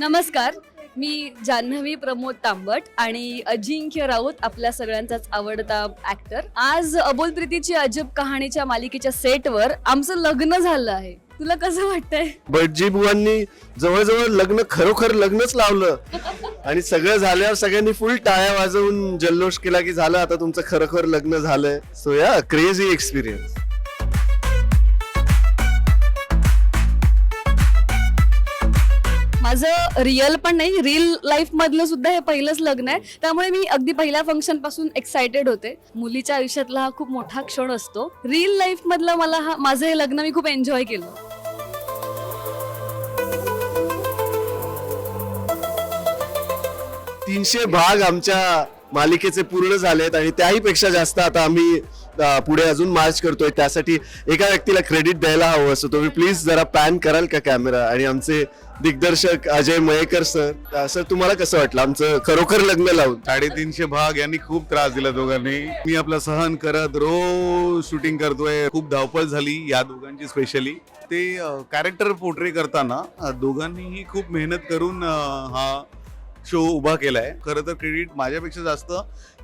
नमस्कार मी जान्हवी प्रमोद तांबट आणि अजिंक्य राऊत आपल्या सगळ्यांचाच आवडता ऍक्टर आज अबोल प्रीतीची अजब कहाणीच्या मालिकेच्या सेटवर आमचं लग्न झालं आहे. तुला कसं वाटतंय? भटजी बुवांनी जवळजवळ लग्न खरोखर लग्नच लावलं. आणि सगळं झाल्यावर सगळ्यांनी फुल टाळ्या वाजवून जल्लोष केला की झालं आता तुमचं खरोखर लग्न झालंय. सो या क्रेझी एक्सपिरियन्स माझं रिअल पण नाही रिअल लाईफ मधलं सुद्धा हे पहिलंच लग्न आहे. त्यामुळे मी अगदी पहिल्या फंक्शनपासून एक्सायटेड होते. मुलीच्या आयुष्यातला हा खूप मोठा क्षण असतो. रिअल लाईफ मधलं मला हा माझं हे लग्न मी खूप एन्जॉय केलं. तीनशे भाग आमच्या मालिकेचे पूर्ण झालेत आणि त्याही पेक्षा जास्त आता आम्ही पुढे अजून मार्च करतोय. त्यासाठी एका व्यक्तीला क्रेडिट द्यायला हवं असं. तुम्ही प्लीज जरा पॅन कराल का कॅमेरा आणि आमचे दिग्दर्शक अजय मयेकर सर सर तुम्हाला कसं वाटलं? आमचं खरोखर लग्न लावून. साडेतीनशे भाग यांनी खूप त्रास दिला दोघांनी. मी आपलं सहन करत रोज शूटिंग करतोय. खूप धावपळ झाली या दोघांची स्पेशली ते कॅरेक्टर पोर्ट्रे करताना दोघांनीही खूप मेहनत करून हा शो उभा केलाय. खरं तर क्रेडिट माझ्यापेक्षा जास्त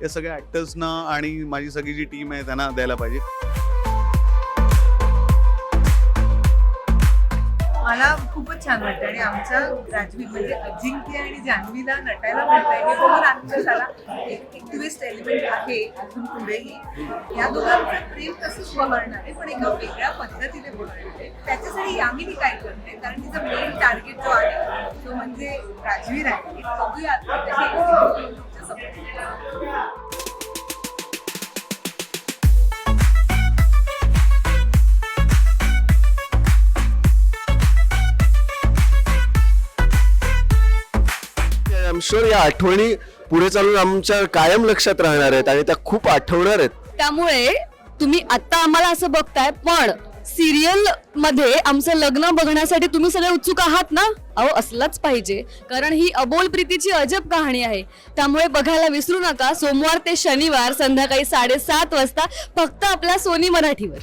या सगळ्या ऍक्टर्सना आणि माझी सगळी जी टीम आहे त्यांना द्यायला पाहिजे. मला खूपच छान वाटतं आणि आमच्या राजवी म्हणजे अजिंक्य आणि जान्हवीला नटायला मिळतंय हे बघून आमच्या झाला एक ट्विस्ट एलिमेंट आहे अजून पुढेही. या दोघांचं प्रेम तसंच बघणार आहे पण एका वेगळ्या पद्धतीने बघणार आहे. त्याच्यासाठी यामिनी काय करते कारण तिचा मेन टार्गेट जो आहे तो म्हणजे राजवीर आहे. आय या आठवणी पुढे चालून आमच्या कायम लक्षात राहणार आहेत आणि त्या खूप आठवणार आहेत. त्यामुळे तुम्ही आता आम्हाला असं बघताय पण सिरियलमध्ये आमचं लग्न बघण्यासाठी तुम्ही सगळे उत्सुक आहात ना? अहो असलाच पाहिजे. कारण ही अबोल प्रीतीची अजब कहाणी आहे. त्यामुळे बघायला विसरू नका. सोमवार ते शनिवार संध्याकाळी साडेसात वाजता फक्त आपल्या सोनी मराठीवर.